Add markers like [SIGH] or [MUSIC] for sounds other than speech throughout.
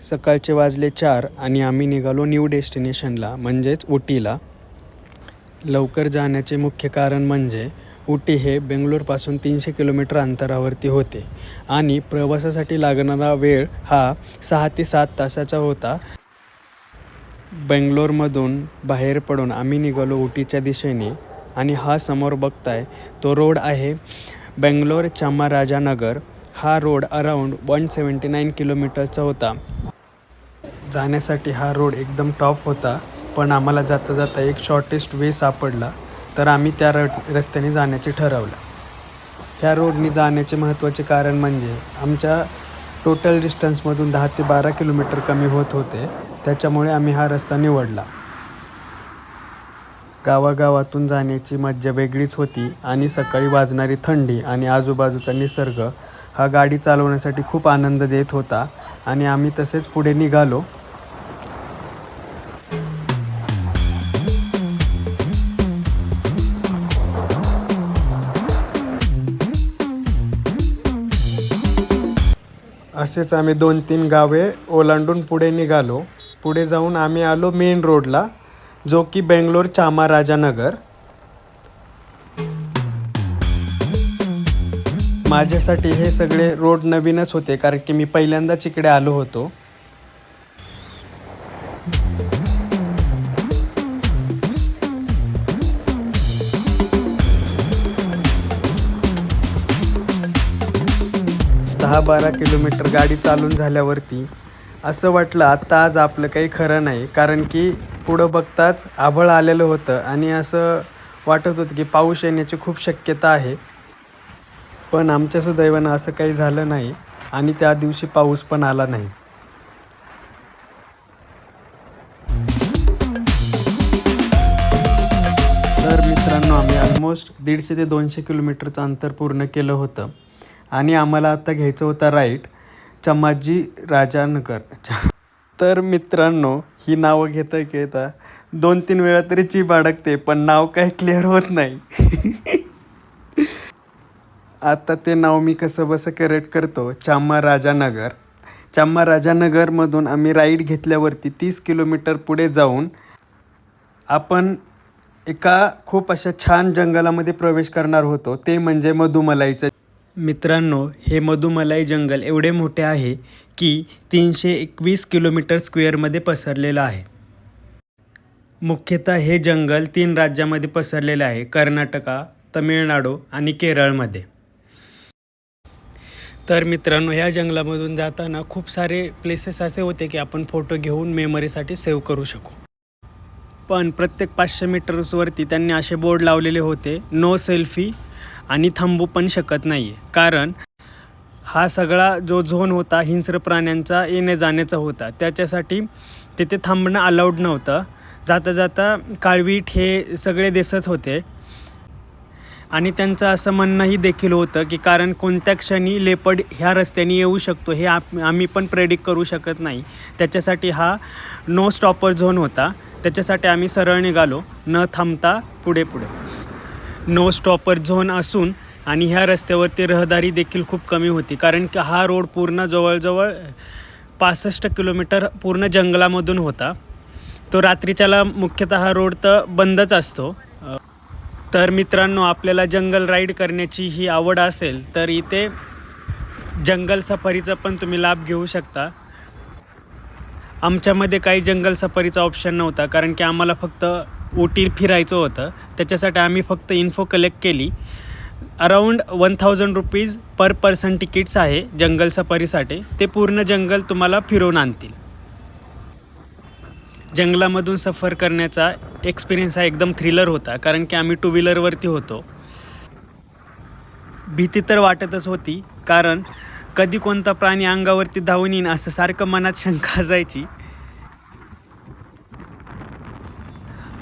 सकाळचे वाजले चार आणि आम्ही निघालो न्यू डेस्टिनेशनला म्हणजेच उटीला लवकर जाण्याचे मुख्य कारण म्हणजे उटी हे बेंगलोरपासून तीनशे किलोमीटर अंतरावरती होते आणि प्रवासासाठी लागणारा वेळ हा सहा ते सात तासाचा होता. बेंगलोरमधून बाहेर पडून आम्ही निघालो उटीच्या दिशेने आणि हा समोर बघताय तो रोड आहे बेंगलोर चामाराजानगर हा road around one seventy nine किलोमीटरचा होता. जाण्यासाठी हा रोड एकदम टॉप होता पण आम्हाला जाता जाता एक शॉर्टेस्ट वे सापडला तर आम्ही त्या र रस्त्याने जाण्याचे ठरवलं. ह्या रोडने जाण्याचे महत्त्वाचे कारण म्हणजे आमच्या टोटल डिस्टन्समधून दहा ते बारा किलोमीटर कमी होत होते त्याच्यामुळे आम्ही हा रस्ता निवडला. गावागावातून जाण्याची मज्जा वेगळीच होती आणि सकाळी वाजणारी थंडी आणि आजूबाजूचा निसर्ग हा गाडी चालवण्यासाठी खूप आनंद देत होता आणि आम्ही तसेच पुढे निघालो. असेच आम्ही दोन तीन गावे ओलांडून पुढे निघालो. पुढे जाऊन आम्ही आलो मेन रोडला जो की बेंगलोर चामाराजानगर माझ्यासाठी हे सगळे रोड नवीनच होते कारण की मी पहिल्यांदाच इकडे आलो होतो. दहा बारा किलोमीटर गाडी चालून झाल्यावरती असं वाटलं आत्ता आज आपलं काही खरं नाही कारण की पुढं बघताच आभळ आलेलं होतं आणि असं वाटत होतं की पाऊस येण्याची खूप शक्यता आहे. पण आमच्या सुदैवानं असं काही झालं नाही आणि त्या दिवशी पाऊस पण आला नाही. तर मित्रांनो आम्ही ऑलमोस्ट दीडशे ते दोनशे किलोमीटरचं अंतर पूर्ण केलं होतं. आणि आम्हाला आता घ्यायचं होता राईट चमाजी राजानगर. तर मित्रांनो ही नावं घेता घेता दोन तीन वेळा तरी चीप अडकते पण नाव काही क्लिअर होत नाही. [LAUGHS] आता ते नाव मी कसं बसं करेक्ट करतो? चाम्मा राजानगर. चाम्मा राजानगरमधून आम्ही राईड घेतल्यावरती तीस किलोमीटर पुढे जाऊन आपण एका खूप अशा छान जंगलामध्ये प्रवेश करणार होतो. ते म्हणजे मधुमलाईचं. मित्रांनो हे मधुमलाई जंगल एवढे मोठे आहे की तीनशे एकवीस किलोमीटर स्क्वेअरमध्ये पसरलेलं आहे. मुख्यतः हे जंगल तीन राज्यामध्ये पसरलेलं आहे. कर्नाटका तमिळनाडू आणि केरळमध्ये. तर मित्रांनो ह्या जंगलामधून जाताना खूप सारे प्लेसेस असे होते की आपण फोटो घेऊन मेमरीसाठी सेव्ह करू शकू. पण प्रत्येक पाचशे मीटर्सवरती त्यांनी असे बोर्ड लावलेले होते नो सेल्फी आणि थांबू पण शकत नाही आहे कारण हा सगळा जो झोन होता हिंस्र प्राण्यांचा येणे जाण्याचा होता. त्याच्यासाठी तिथे थांबणं अलाउड नव्हतं. जाता जाता काळवीट हे सगळे दिसत होते. आणि त्यांचं असं म्हणणंही देखील होतं की कारण कोणत्या क्षणी लेपड ह्या रस्त्याने येऊ शकतो हे आप आम्ही पण प्रेडिक्ट करू शकत नाही. त्याच्यासाठी हा नो स्टॉपर झोन होता. त्याच्यासाठी आम्ही सरळ निघालो. न थांबता पुढे पुढे. नो स्टॉपर झोन असून आणि ह्या रस्त्यावरती रहदारी देखील खूप कमी होती. कारण की हा रोड पूर्ण जवळजवळ पासष्ट किलोमीटर पूर्ण जंगलामधून होता. तो रात्रीच्याला मुख्यतः हा रोड तर बंदच असतो. तर मित्रांनो आपल्याला जंगल राईड करण्याची ही आवड असेल तर इथे जंगल सफारीचा पण तुम्ही लाभ घेऊ शकता. आमच्यामध्ये काही जंगल सफारीचा ऑप्शन नव्हता कारण की आम्हाला फक्त ओटी फिरायचं होतं. त्याच्यासाठी आम्ही फक्त इन्फो कलेक्ट केली. Around one thousand rupees per person tickets आहे जंगल सफारीसाठी. ते पूर्ण जंगल तुम्हाला फिरवून आणतील. जंगलामधून सफर करण्याचा एक्सपिरियन्स हा एकदम थ्रिलर होता कारण की आम्ही टू व्हीलरवरती होतो. भीती तर वाटतच होती कारण कधी कोणता प्राणी अंगावरती धावून येईन असं सारखं मनात शंका असायची.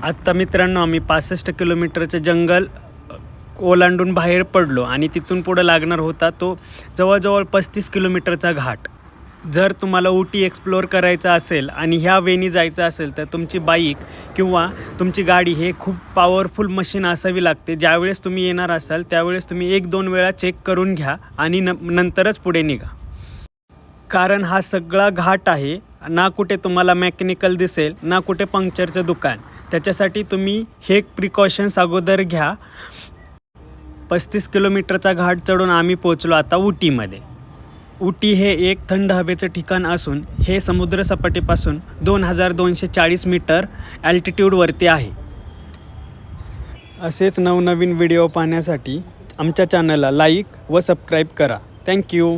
आत्ता मित्रांनो आम्ही पासष्ट किलोमीटरचं जंगल ओलांडून बाहेर पडलो आणि तिथून पुढं लागणार होता तो जवळजवळ पस्तीस किलोमीटरचा घाट. जर तुम्हाला उटी एक्सप्लोअर करायचं असेल आणि ह्या वेनी जायचं असेल तर तुमची बाईक किंवा तुमची गाडी हे खूप पॉवरफुल मशीन असावी लागते. ज्यावेळेस तुम्ही येणार असाल त्यावेळेस तुम्ही एक दोन वेळा चेक करून घ्या आणि न नंतरच पुढे निघा. कारण हा सगळा घाट आहे ना कुठे तुम्हाला मेकॅनिकल दिसेल ना कुठे पंक्चरचं दुकान. त्याच्यासाठी तुम्ही हे प्रिकॉशन्स अगोदर घ्या. पस्तीस किलोमीटरचा घाट चढून आम्ही पोचलो आता उटीमध्ये उटी हे एक थंड हवेचं ठिकाण असून हे समुद्रसपाटीपासून दोन हजार दोनशे चाळीस मीटर ॲल्टिट्यूडवरती आहे. असेच नवनवीन व्हिडिओ पाहण्यासाठी आमच्या चॅनलला लाईक व सबस्क्राईब करा. थँक्यू